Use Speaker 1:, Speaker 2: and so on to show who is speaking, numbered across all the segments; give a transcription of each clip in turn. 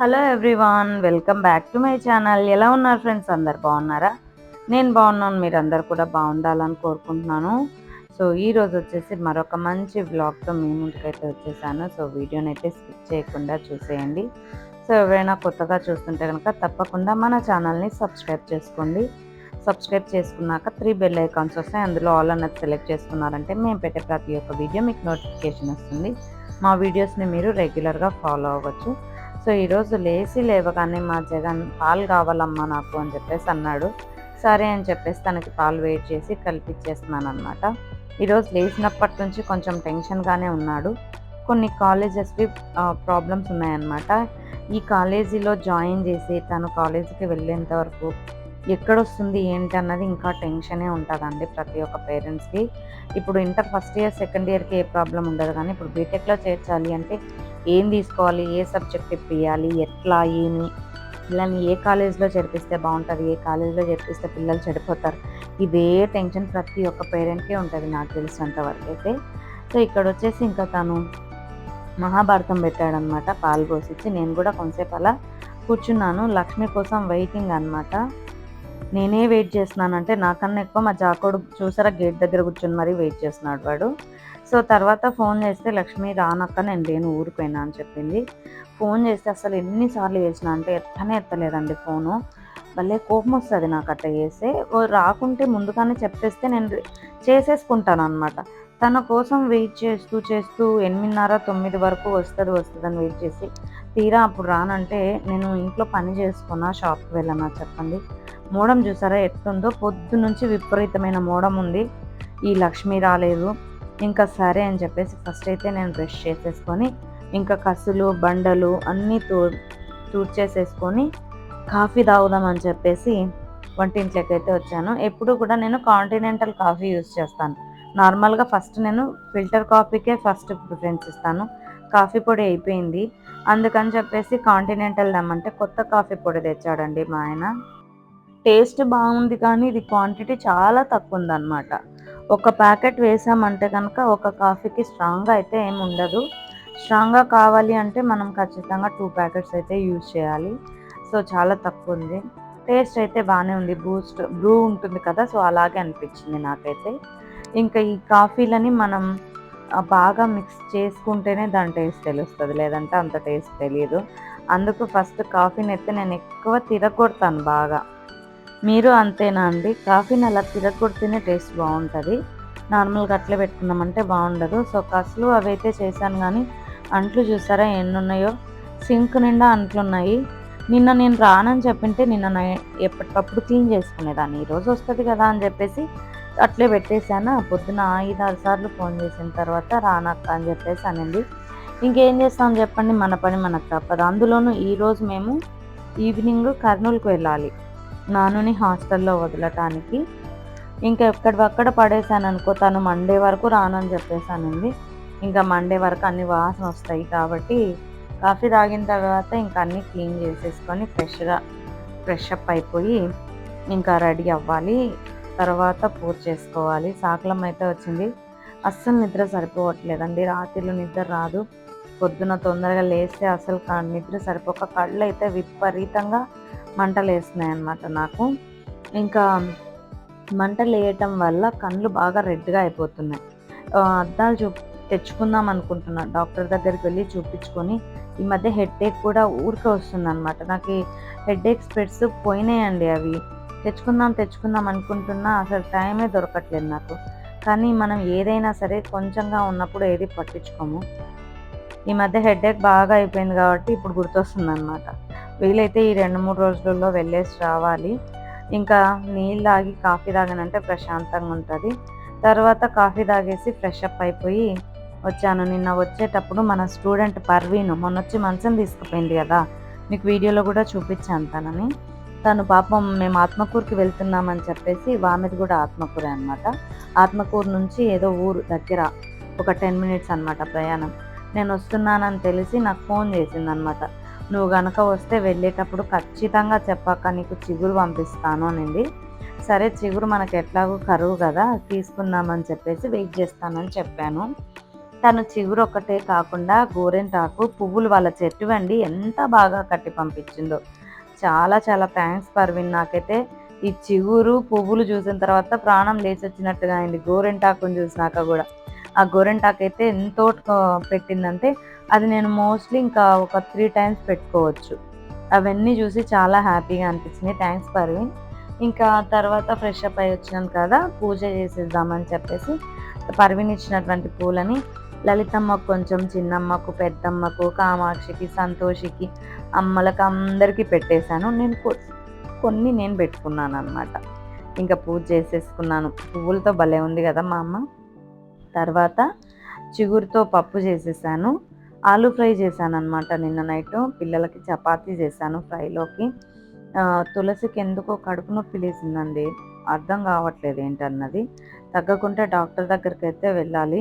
Speaker 1: Hello everyone welcome back to my channel. ఎలా ఉన్నారు friends? అందరు బాగున్నారా? నేను బాగున్నాను మీరు అందరు కూడా బాగుండాలని కోరుకుంటున్నాను. సో ఈ రోజు వచ్చేసి మరొక మంచి వ్లాగ్తో మీ ముందుకైతే వచ్చేసాను. సో వీడియోని అయితే స్కిప్ చేయకుండా చూసేయండి. సో ఎవరైనా కొత్తగా చూస్తుంటే కనుక తప్పకుండా మన ఛానల్ని సబ్స్క్రైబ్ చేసుకోండి. సబ్స్క్రైబ్ చేసుకున్నాక త్రీ బెల్ ఐకాన్స్ వస్తాయి. అందులో ఆల్ అన్నది సెలెక్ట్ చేసుకున్నారంటే మేము పెట్టే ప్రతి ఒక్క వీడియో మీకు నోటిఫికేషన్ వస్తుంది. మా వీడియోస్ని మీరు రెగ్యులర్గా ఫాలో అవ్వచ్చు. సో ఈరోజు లేచి లేవగానే మా జగన్ పాలు కావాలమ్మా నాకు అని చెప్పేసి అన్నాడు. సరే అని చెప్పేసి తనకి పాలు వెయిట్ చేసి కల్పించేస్తున్నాను అనమాట ఈరోజు లేచినప్పటి నుంచి కొంచెం టెన్షన్గానే ఉన్నాడు. కొన్ని కాలేజెస్వి ప్రాబ్లమ్స్ ఉన్నాయన్నమాట. ఈ కాలేజీలో జాయిన్ చేసి తను కాలేజీకి వెళ్ళేంత వరకు ఎక్కడొస్తుంది ఏంటి అన్నది ఇంకా టెన్షనే ఉంటుందండి ప్రతి ఒక్క పేరెంట్స్కి. ఇప్పుడు ఇంటర్ ఫస్ట్ ఇయర్ సెకండ్ ఇయర్కి ఏ ప్రాబ్లం ఉండదు కానీ ఇప్పుడు బీటెక్లో చేర్చాలి అంటే ఏం తీసుకోవాలి ఏ సబ్జెక్ట్ ఇప్పియాలి ఎట్లా ఏమి? పిల్లల్ని ఏ కాలేజ్లో చేర్పిస్తే బాగుంటుంది ఏ కాలేజ్లో చేర్పిస్తే పిల్లలు చెడిపోతారు? ఇదే టెన్షన్ ప్రతి ఒక్క పేరెంట్కే ఉంటుంది నాకు తెలిసినంత వరకు అయితే. సో ఇక్కడ వచ్చేసి ఇంకా తను మహాభారతం పెట్టాడనమాట పాలు పోసిచ్చి. నేను కూడా కొంతసేపు అలా కూర్చున్నాను. లక్ష్మి కోసం వెయిటింగ్ అనమాట నేనే వెయిట్ చేస్తున్నానంటే నాకన్నా ఎక్కువ మా జాకోడు చూసారా గేట్ దగ్గర కూర్చొని మరీ వెయిట్ చేస్తున్నాడు వాడు. సో తర్వాత ఫోన్ చేస్తే లక్ష్మి రానక్క నేను లేను ఊరిపోయినా అని చెప్పింది. ఫోన్ చేస్తే అసలు ఎన్నిసార్లు వేసినా అంటే ఎత్తనే ఎత్తలేదండి ఫోను. భలే కోపం వస్తుంది నాకు అట్లా చేస్తే. రాకుంటే ముందుగానే చెప్పేస్తే నేను చేసేసుకుంటాను అనమాట తన కోసం వెయిట్ చేస్తూ చేస్తూ ఎనిమిదిన్నర తొమ్మిది వరకు వస్తుంది వస్తుందని వెయిట్ చేసి తీరా అప్పుడు రానంటే నేను ఇంట్లో పని చేసుకున్నా షాప్కి వెళ్ళనా చెప్పండి. మోడం చూసారా ఎట్లుందో? పొద్దు నుంచి విపరీతమైన మోడం ఉంది. ఈ లక్ష్మి రాలేదు. ఇంకా సరే అని చెప్పేసి ఫస్ట్ అయితే నేను బ్రష్ చేసేసుకొని ఇంకా కసులు బండలు అన్నీ తూ తూడ్చేసేసుకొని కాఫీ తాగుదామని చెప్పేసి వంటింట్లోకి అయితే వచ్చాను. ఎప్పుడు కూడా నేను కాంటినెంటల్ కాఫీ యూస్ చేస్తాను. నార్మల్గా ఫస్ట్ నేను ఫిల్టర్ కాఫీకే ఫస్ట్ ప్రిఫరెన్స్ ఇస్తాను. కాఫీ పొడి అయిపోయింది. అందుకని చెప్పేసి కాంటినెంటల్ దమ్మంటే కొత్త కాఫీ పొడి తెచ్చాడండి మా ఆయన. టేస్ట్ బాగుంది కానీ ఇది క్వాంటిటీ చాలా తక్కువ ఉందన్నమాట. ఒక ప్యాకెట్ వేసామంటే కనుక ఒక కాఫీకి స్ట్రాంగ్గా అయితే ఏమి ఉండదు. స్ట్రాంగ్గా కావాలి అంటే మనం ఖచ్చితంగా టూ ప్యాకెట్స్ అయితే యూజ్ చేయాలి. సో చాలా తక్కువ ఉంది. టేస్ట్ అయితే బాగానే ఉంది. బూస్ట్ బ్రూ ఉంటుంది కదా సో అలాగే అనిపించింది నాకైతే. ఇంకా ఈ కాఫీలని మనం బాగా మిక్స్ చేసుకుంటేనే దాని టేస్ట్ తెలుస్తుంది. లేదంటే అంత టేస్ట్ తెలియదు అందుకు ఫస్ట్ కాఫీని అయితే నేను ఎక్కువ తిరగొడతాను బాగా. మీరు అంతేనా అండి? కాఫీని అలా తిరగొడితేనే టేస్ట్ బాగుంటుంది. నార్మల్గా అట్లే పెట్టుకున్నామంటే బాగుండదు. సో కసులు అవైతే చేశాను కానీ అంట్లు చూసారా ఎన్ని ఉన్నాయో సింక్ నిండా అంట్లు ఉన్నాయి నిన్న నేను రానని చెప్పింటే నిన్న ఎప్పటికప్పుడు క్లీన్ చేసుకునేదాన్ని. ఈరోజు వస్తుంది కదా అని చెప్పేసి అట్లే పెట్టేశాను. పొద్దున ఐదు ఆరు సార్లు ఫోన్ చేసిన తర్వాత రానక్క అని చెప్పేసి అనండి ఇంకేం చేస్తాం చెప్పండి? మన పని మనకు తప్పదు. అందులోనూ ఈరోజు మేము ఈవినింగ్ కర్నూలుకు వెళ్ళాలి. నానుని హాస్టల్లో వదలటానికి. ఇంకా ఎక్కడివక్కడ పడేసాను అనుకో తను మండే వరకు రానని చెప్పేశానండి. ఇంకా మండే వరకు అన్ని వాసన వస్తాయి కాబట్టి కాఫీ తాగిన తర్వాత ఇంకా అన్నీ క్లీన్ చేసేసుకొని ఫ్రెష్గా ఫ్రెష్ అప్ అయిపోయి ఇంకా రెడీ అవ్వాలి. తర్వాత పూజ చేసుకోవాలి. సాకలం అయితే వచ్చింది. అస్సలు నిద్ర సరిపోవట్లేదండి. రాత్రిలో నిద్ర రాదు. పొద్దున తొందరగా లేస్తే అసలు నిద్ర సరిపోక కళ్ళు అయితే విపరీతంగా మంటలు వేస్తున్నాయి అన్నమాట నాకు. ఇంకా మంటలు వేయటం వల్ల కళ్ళు బాగా రెడ్గా అయిపోతున్నాయి. అద్దాలు చూ తెచ్చుకుందాం అనుకుంటున్నా. డాక్టర్ దగ్గరికి వెళ్ళి చూపించుకొని ఈ మధ్య హెడ్ కూడా ఊరికే వస్తుంది అనమాట నాకు హెడ్ ఏక్ స్పెట్స్ పోయినాయండి అవి. తెచ్చుకుందాం తెచ్చుకుందాం అనుకుంటున్నా అసలు టైమే దొరకట్లేదు నాకు. కానీ మనం ఏదైనా సరే కొంచెంగా ఉన్నప్పుడు ఏది పట్టించుకోము. ఈ మధ్య హెడేక్ బాగా అయిపోయింది కాబట్టి ఇప్పుడు గుర్తొస్తుంది అనమాట వీలైతే ఈ రెండు మూడు రోజులలో వెళ్ళేసి రావాలి. ఇంకా నీళ్ళు తాగి కాఫీ తాగనంటే ప్రశాంతంగా ఉంటుంది. తర్వాత కాఫీ తాగేసి ఫ్రెష్ అప్ అయిపోయి వచ్చాను. నిన్న వచ్చేటప్పుడు మన స్టూడెంట్ పర్వీన్ మొన్న వచ్చి మంచం తీసుకుపోయింది కదా మీకు వీడియోలో కూడా చూపించాను తనని. తను పాపం మేము ఆత్మకూరుకి వెళ్తున్నామని చెప్పేసి వామిది కూడా ఆత్మకూరే అనమాట ఆత్మకూరు నుంచి ఏదో ఊరు దగ్గర ఒక టెన్ మినిట్స్ అనమాట ప్రయాణం. నేను వస్తున్నానని తెలిసి నాకు ఫోన్ చేసింది అనమాట నువ్వు గనక వస్తే వెళ్ళేటప్పుడు ఖచ్చితంగా చెప్పాక నీకు చిగురు పంపిస్తాను అనింది. సరే చిగురు మనకు ఎట్లాగో కరువు కదా తీసుకుందామని చెప్పేసి వెయిట్ చేస్తానని చెప్పాను. తను చిగురు ఒక్కటే కాకుండా గోరెంటాకు పువ్వులు వాళ్ళ చెట్టు వండి ఎంత బాగా కట్టి పంపించిందో. చాలా చాలా థ్యాంక్స్ పర్విన్ నాకైతే. ఈ చిగురు పువ్వులు చూసిన తర్వాత ప్రాణం లేచి వచ్చినట్టుగా అయింది గోరెంటాకుని చూసినాక కూడా. ఆ గోరెంటాకు అయితే ఎంతో పెట్టిందంటే అది నేను మోస్ట్లీ ఇంకా ఒక త్రీ టైమ్స్ పెట్టుకోవచ్చు. అవన్నీ చూసి చాలా హ్యాపీగా అనిపించింది. థ్యాంక్స్ పర్విన్ ఇంకా తర్వాత ఫ్రెష్ అప్ అయి వచ్చినాం కదా పూజ చేసేద్దామని చెప్పేసి పర్వీన్ ఇచ్చినటువంటి పూలని లలితమ్మకు కొంచెం చిన్నమ్మకు పెద్దమ్మకు కామాక్షికి సంతోషికి అమ్మలకు అందరికీ పెట్టేశాను. నేను కొన్ని నేను పెట్టుకున్నాను అనమాట ఇంకా పూజ చేసేసుకున్నాను. పువ్వులతో భలే ఉంది కదా మా అమ్మ. తర్వాత చిగురుతో పప్పు చేసేసాను ఆలు ఫ్రై చేశాను అనమాట నిన్న నైట్. పిల్లలకి చపాతీ చేశాను ఫ్రైలోకి. తులసికి ఎందుకో కడుపు నొప్పి లేసిందండి. అర్థం కావట్లేదు ఏంటన్నది. తగ్గకుంటే డాక్టర్ దగ్గరికి అయితే వెళ్ళాలి.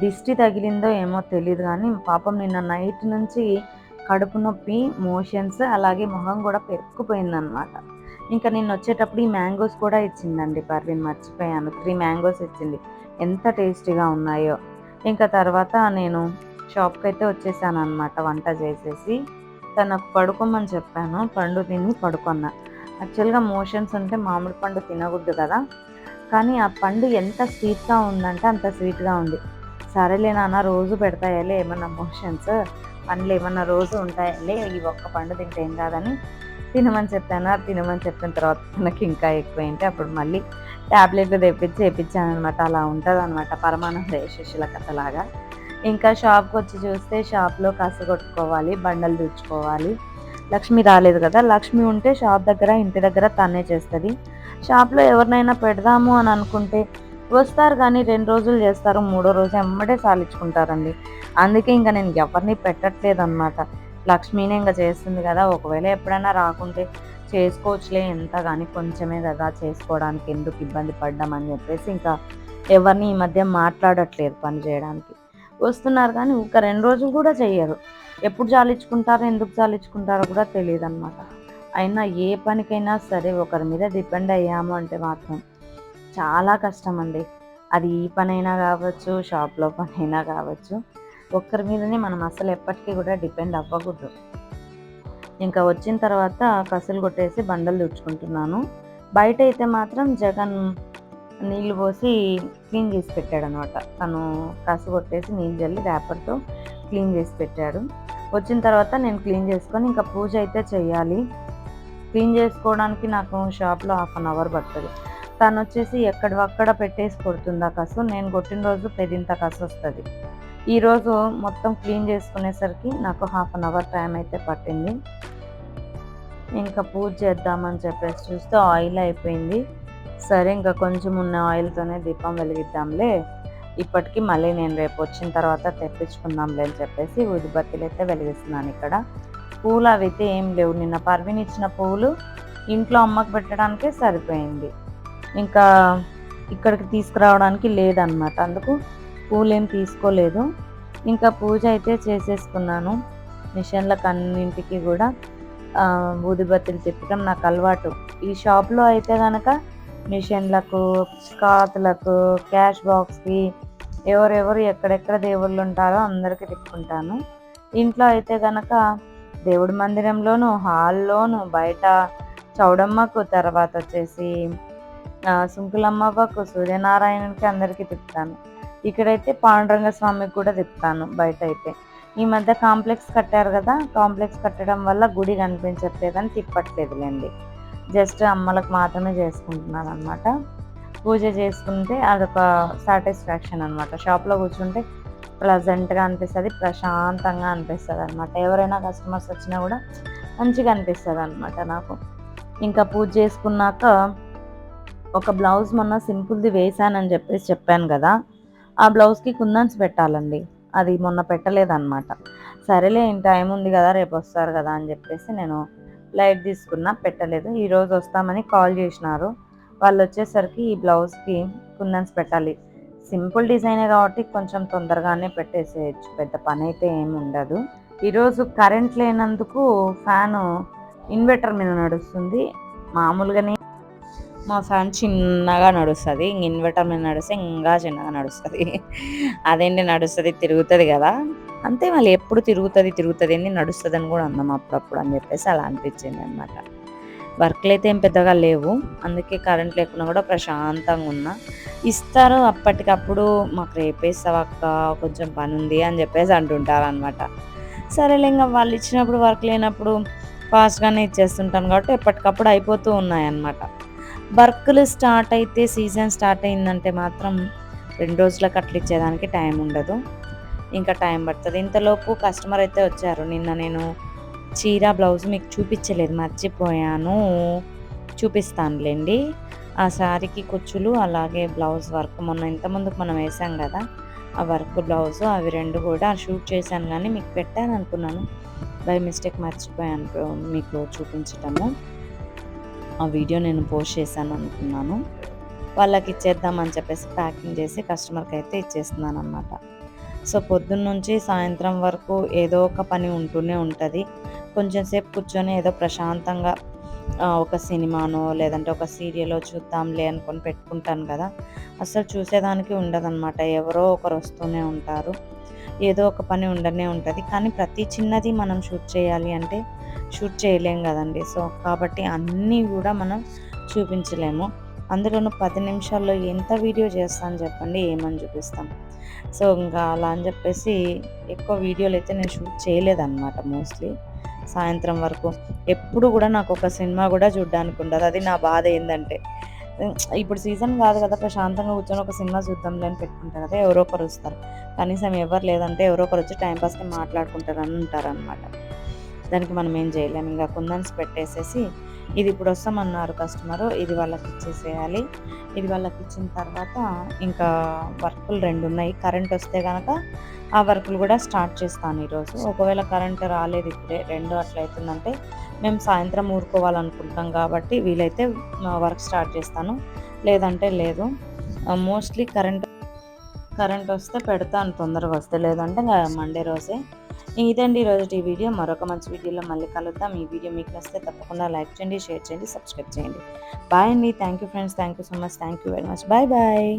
Speaker 1: దిష్టి తగిలిందో ఏమో తెలియదు కానీ పాపం నిన్న నైట్ నుంచి కడుపు నొప్పి మోషన్స్ అలాగే మొహం కూడా పెరుక్కుపోయిందనమాట ఇంకా నేను వచ్చేటప్పుడు ఈ మ్యాంగోస్ కూడా ఇచ్చిందండి. పర్వీన్ మర్చిపోయాను. త్రీ మ్యాంగోస్ ఇచ్చింది. ఎంత టేస్టీగా ఉన్నాయో. ఇంకా తర్వాత నేను షాప్కి అయితే వచ్చేసాను అనమాట వంట చేసేసి. తనకు పడుకోమని చెప్పాను పండు తిని పడుకున్నా. యాక్చువల్గా మోషన్స్ ఉంటే మామిడి పండు తినకూడదు కదా. కానీ ఆ పండు ఎంత స్వీట్గా ఉందంటే అంత స్వీట్గా ఉంది. సరేలే నాన్న రోజు పెడతాయాలే ఏమన్నా మోషన్స్? పండ్లు ఏమన్నా రోజు ఉంటాయాలే? ఈ ఒక్క పండు తింటే ఏం కాదని తినమని చెప్పాను. తినమని చెప్పిన తర్వాత నాకు ఇంకా ఎక్కువైంటే అప్పుడు మళ్ళీ ట్యాబ్లెట్లు తెప్పించి వేయించాను అనమాట అలా ఉంటుంది అనమాట పరమానంద శిష్యుల కథలాగా. ఇంకా షాప్కి వచ్చి చూస్తే షాప్లో కస కొట్టుకోవాలి బండలు దుచ్చుకోవాలి లక్ష్మి రాలేదు కదా లక్ష్మి ఉంటే షాప్ దగ్గర ఇంటి దగ్గర తనే చేస్తుంది. షాప్లో ఎవరినైనా పెడదాము అని అనుకుంటే వస్తారు కానీ రెండు రోజులు చేస్తారు మూడో రోజు ఎమ్మటే సాలించుకుంటారండి అందుకే ఇంకా నేను ఎవరిని పెట్టట్లేదు అనమాట లక్ష్మీనే ఇంకా చేస్తుంది కదా ఒకవేళ ఎప్పుడైనా రాకుంటే చేసుకోవచ్చులే ఎంత కానీ కొంచెమే కదా చేసుకోవడానికి ఎందుకు ఇబ్బంది పడ్డామని చెప్పేసి ఇంకా ఎవరిని ఈ మధ్య మాట్లాడట్లేదు పని చేయడానికి. వస్తున్నారు కానీ ఒక రెండు రోజులు కూడా చెయ్యరు. ఎప్పుడు జాలించుకుంటారో ఎందుకు జాలించుకుంటారో కూడా తెలియదు అనమాట అయినా ఏ పనికైనా సరే ఒకరి మీద డిపెండ్ అయ్యాము అంటే మాత్రం చాలా కష్టం అండి అది ఈ పనైనా కావచ్చు షాప్లో పనైనా కావచ్చు ఒక్కరి మీదనే మనం అసలు ఎప్పటికీ కూడా డిపెండ్ అవ్వకూడదు. ఇంకా వచ్చిన తర్వాత కసులు కొట్టేసి బండలు తుడుచుకుంటున్నాను. బయట అయితే మాత్రం జగన్ నీళ్ళు పోసి క్లీన్ చేసి పెట్టాడు అనమాట తను కసు కొట్టేసి నీళ్ళు చల్లి ర్యాపర్తో క్లీన్ చేసి పెట్టాడు. వచ్చిన తర్వాత నేను క్లీన్ చేసుకొని ఇంకా పూజ అయితే చేయాలి. క్లీన్ చేసుకోవడానికి నాకు షాప్లో హాఫ్ అన్ అవర్ పడుతుంది. తను వచ్చేసి ఎక్కడవక్కడ పెట్టేసి కొడుతుంది ఆ కసు. నేను కొట్టిన రోజు పెదింత కసు వస్తుంది. ఈరోజు మొత్తం క్లీన్ చేసుకునేసరికి నాకు హాఫ్ అన్ అవర్ టైం అయితే పట్టింది. ఇంకా పూజ చేద్దామని చెప్పేసి చూస్తే ఆయిల్ అయిపోయింది. సరే ఇంకా కొంచెం ఉన్న ఆయిల్తోనే దీపం వెలిగిద్దాంలే. ఇప్పటికీ మళ్ళీ నేను రేపు వచ్చిన తర్వాత తెప్పించుకుందాంలే అని చెప్పేసి ఉదిబత్తిలు అయితే వెలిగిస్తున్నాను ఇక్కడ. పూలు అవి అయితే ఏం లేవు. నిన్న పర్విని ఇచ్చిన పువ్వులు ఇంట్లో అమ్మకు పెట్టడానికే సరిపోయింది. ఇంకా ఇక్కడికి తీసుకురావడానికి లేదనమాట అందుకు పూలేం తీసుకోలేదు. ఇంకా పూజ అయితే చేసేసుకున్నాను. మిషన్లకు అన్నింటికి కూడా ఊదిబత్తులు తిప్పడం నాకు అలవాటు. ఈ షాప్లో అయితే కనుక మిషన్లకు కాతులకు క్యాష్ బాక్స్కి ఎవరెవరు ఎక్కడెక్కడ దేవుళ్ళు ఉంటారో అందరికీ తిప్పుకుంటాను. ఇంట్లో అయితే కనుక దేవుడి మందిరంలోను హాల్లోను బయట చౌడమ్మకు తర్వాత వచ్చేసి సుంకులమ్మవ్వకు సూర్యనారాయణకి అందరికీ తిప్పుతాను. ఇక్కడైతే పాండురంగ స్వామికి కూడా తిప్పుతాను బయట అయితే ఈ మధ్య కాంప్లెక్స్ కట్టారు కదా కాంప్లెక్స్ కట్టడం వల్ల గుడి కనిపించట్లేదని తిప్పట్లేదులేండి. జస్ట్ అమ్మలకు మాత్రమే చేసుకుంటున్నాను అనమాట పూజ చేసుకుంటే అదొక సాటిస్ఫాక్షన్ అనమాట షాప్లో కూర్చుంటే ప్లజెంట్గా అనిపిస్తుంది ప్రశాంతంగా అనిపిస్తుంది అనమాట ఎవరైనా కస్టమర్స్ వచ్చినా కూడా మంచిగా అనిపిస్తుంది అనమాట నాకు. ఇంకా పూజ చేసుకున్నాక ఒక బ్లౌజ్ మొన్న సింపుల్ది వేసానని చెప్పేసి చెప్పాను కదా ఆ బ్లౌజ్కి కుందన్స్ పెట్టాలండి. అది మొన్న పెట్టలేదన్నమాట. సరేలే టైం ఉంది కదా రేపు వస్తారు కదా అని చెప్పేసి నేను లైట్ తీసుకున్నా పెట్టలేదు. ఈరోజు వస్తామని కాల్ చేసినారు. వాళ్ళు వచ్చేసరికి ఈ బ్లౌజ్కి కుందన్స్ పెట్టాలి. సింపుల్ డిజైనే కాబట్టి కొంచెం తొందరగానే పెట్టేసేయచ్చు. పెద్ద పని అయితే ఏమి ఉండదు ఈరోజు కరెంట్ లేనందుకు ఫ్యాను ఇన్వర్టర్ మీద నడుస్తుంది. మామూలుగానే మా ఫ్యాన్ చిన్నగా నడుస్తుంది ఇంక ఇన్వర్టర్ మీద నడిస్తే ఇంకా చిన్నగా నడుస్తుంది. అదేంటి నడుస్తుంది తిరుగుతుంది కదా. అంతే మళ్ళీ ఎప్పుడు తిరుగుతుంది తిరుగుతుంది అని నడుస్తుంది అని కూడా అందాం అప్పుడప్పుడు అని చెప్పేసి అలా అనిపించింది అనమాట వర్క్లు అయితే ఏం పెద్దగా లేవు అందుకే కరెంట్ లేకున్నా కూడా ప్రశాంతంగా ఉన్నా. ఇస్తారు అప్పటికప్పుడు మాకు రేపేస్తావు అక్క కొంచెం పని ఉంది అని చెప్పేసి అంటుంటారు అనమాట సరేలే ఇంకా వాళ్ళు ఇచ్చినప్పుడు వర్క్ లేనప్పుడు ఫాస్ట్గానే ఇచ్చేస్తుంటాను కాబట్టి ఎప్పటికప్పుడు అయిపోతూ ఉన్నాయన్నమాట వర్క్లు స్టార్ట్ అయితే సీజన్ స్టార్ట్ అయిందంటే మాత్రం రెండు రోజులకు అట్లా ఇచ్చేదానికి టైం ఉండదు. ఇంకా టైం పడుతుంది. ఇంతలోపు కస్టమర్ అయితే వచ్చారు. నిన్న నేను చీర బ్లౌజ్ మీకు చూపించలేదు. మర్చిపోయాను. చూపిస్తానులేండి. ఆ శారీకి కుచ్చులు అలాగే బ్లౌజ్ వర్క్ మొన్న ఇంతకుముందుకు మనం వేసాం కదా ఆ వర్క్ బ్లౌజ్ అవి రెండు కూడా షూట్ చేశాను కానీ మీకు పెట్టాను అనుకున్నాను. బై మిస్టేక్ మర్చిపోయాను మీకు చూపించటము. ఆ వీడియో నేను పోస్ట్ చేశాను అనుకున్నాను. వాళ్ళకి ఇచ్చేద్దామని చెప్పేసి ప్యాకింగ్ చేసి కస్టమర్కి అయితే ఇచ్చేస్తున్నాను అనమాట సో పొద్దున్న నుంచి సాయంత్రం వరకు ఏదో ఒక పని ఉంటూనే ఉంటుంది. కొంచెం సేపు కూర్చొని ఏదో ప్రశాంతంగా ఒక సినిమానో లేదంటే ఒక సీరియలో చూద్దాంలే అనుకొని పెట్టుకుంటాను కదా. అసలు చూసేదానికి ఉండదన్నమాట. ఎవరో ఒకరు వస్తూనే ఉంటారు. ఏదో ఒక పని ఉండనే ఉంటుంది. కానీ ప్రతి చిన్నది మనం షూట్ చేయాలి అంటే షూట్ చేయలేం కదండి. సో కాబట్టి అన్నీ కూడా మనం చూపించలేము. అందులోనూ పది నిమిషాల్లో ఎంత వీడియో చేస్తాను చెప్పండి ఏమని చూపిస్తాం. సో ఇంకా అలా అని చెప్పేసి ఎక్కువ వీడియోలు అయితే నేను షూట్ చేయలేదన్నమాట మోస్ట్లీ. సాయంత్రం వరకు ఎప్పుడు కూడా నాకు ఒక సినిమా కూడా చూడడానికి ఉండదు. అది నా బాధ ఏంటంటే ఇప్పుడు సీజన్ కాదు కదా ప్రశాంతంగా కూర్చొని ఒక సినిమా చూద్దాంలే అని పెట్టుకుంటారు కదా ఎవరో ఒకరు వస్తారు. కనీసం ఎవరు లేదంటే ఎవరో ఒకరు వచ్చి టైంపాస్కి మాట్లాడుకుంటారు అని ఉంటారనమాట దానికి మనం ఏం చేయలేము ఇంకా కుందన్స్ పెట్టేసేసి ఇది ఇప్పుడు వస్తామన్నారు కస్టమరు ఇది వాళ్ళకి ఇచ్చేసేయాలి. ఇది వాళ్ళకి ఇచ్చిన తర్వాత ఇంకా వర్కులు రెండు ఉన్నాయి. కరెంట్ వస్తే కనుక ఆ వర్కులు కూడా స్టార్ట్ చేస్తాను ఈరోజు. ఒకవేళ కరెంట్ రాలేదు ఇప్పుడే రెండు అట్లా అవుతుందంటే మేము సాయంత్రం ఊరుకోవాలనుకుంటున్నాం కాబట్టి వీలైతే వర్క్ స్టార్ట్ చేస్తాను. లేదంటే లేదు. మోస్ట్లీ కరెంట్ కరెంట్ వస్తే పెడతాను తొందరగా వస్తే. లేదంటే మండే రోజే ఇదండి ఈరోజు ఈ వీడియో. మరొక మంచి వీడియోలో మళ్ళీ కలుద్దాం. ఈ వీడియో మీకు నచ్చితే తప్పకుండా లైక్ చేయండి షేర్ చేయండి సబ్స్క్రైబ్ చేయండి. బాయ్ అండి. Thank you friends. Thank you so much. Thank you very much. Bye bye.